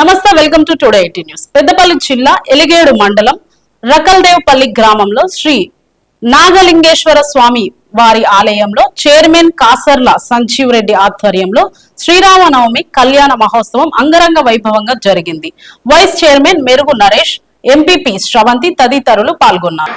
నమస్తే welcome to today eighty news. Peddapalli జిల్లా ఎలిగేడు మండలం రకల్దేవ్పల్లి గ్రామంలో శ్రీ నాగలింగేశ్వర స్వామి వారి ఆలయంలో చైర్మన్ కాసర్ల సంజీవ్ రెడ్డి ఆధ్వర్యంలో శ్రీరామనవమి కళ్యాణ మహోత్సవం అంగరంగ వైభవంగా జరిగింది. వైస్ చైర్మన్ మెరుగు నరేష్ ఎంపీపీ శ్రవంతి తదితరులు పాల్గొన్నారు.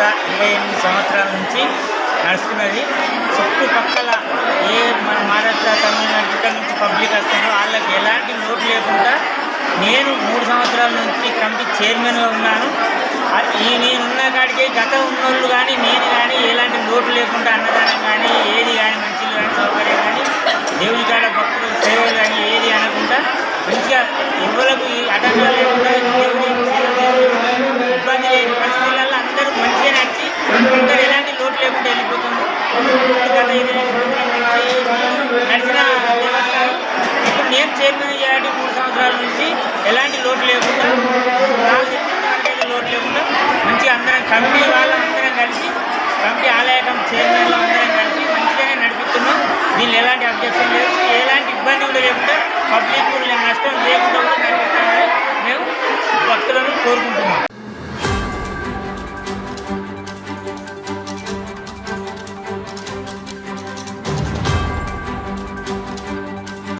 గత ఇరవై ఎనిమిది సంవత్సరాల నుంచి నడుస్తున్నది. చుట్టుపక్కల ఏ మన మహారాష్ట్ర తమిళనాడు ఇక్కడ నుంచి పబ్లిక్ వస్తుందో వాళ్ళకి ఎలాంటి లోటు లేకుండా నేను మూడు సంవత్సరాల నుంచి కమిటీ చైర్మన్గా ఉన్నాను. ఈ నేనున్న కాడికి గత ఉన్నోళ్ళు కానీ నేను కానీ ఎలాంటి లోటు లేకుండా అన్నదానం కానీ ఏది కానీ మంచిలు కానీ సౌకర్యం కానీ దేవుడి కాడ భక్తులు సేవలు కానీ ఏది అనకుండా మంచిగా ఎవరికి అటెండ్ లేకుండా నడిచిన దేవస్థానం. నేను చైర్మన్ చేయాలి మూడు సంవత్సరాల నుంచి ఎలాంటి లోటు లేకుండా నాకు లోటు లేకుండా మంచిగా అందరం కమిటీ వాళ్ళందరం కలిసి కమిటీ ఆలయకం చైర్మన్లు అందరం కలిసి మంచిగానే నడిపిస్తున్నాం. దీనిలో ఎలాంటి అబ్జెక్షన్ లేదు. ఎలాంటి ఇబ్బంది కూడా లేకుండా పబ్లిక్ నష్టం లేకుండా కూడా మేము భక్తులను కోరుకుంటున్నాం.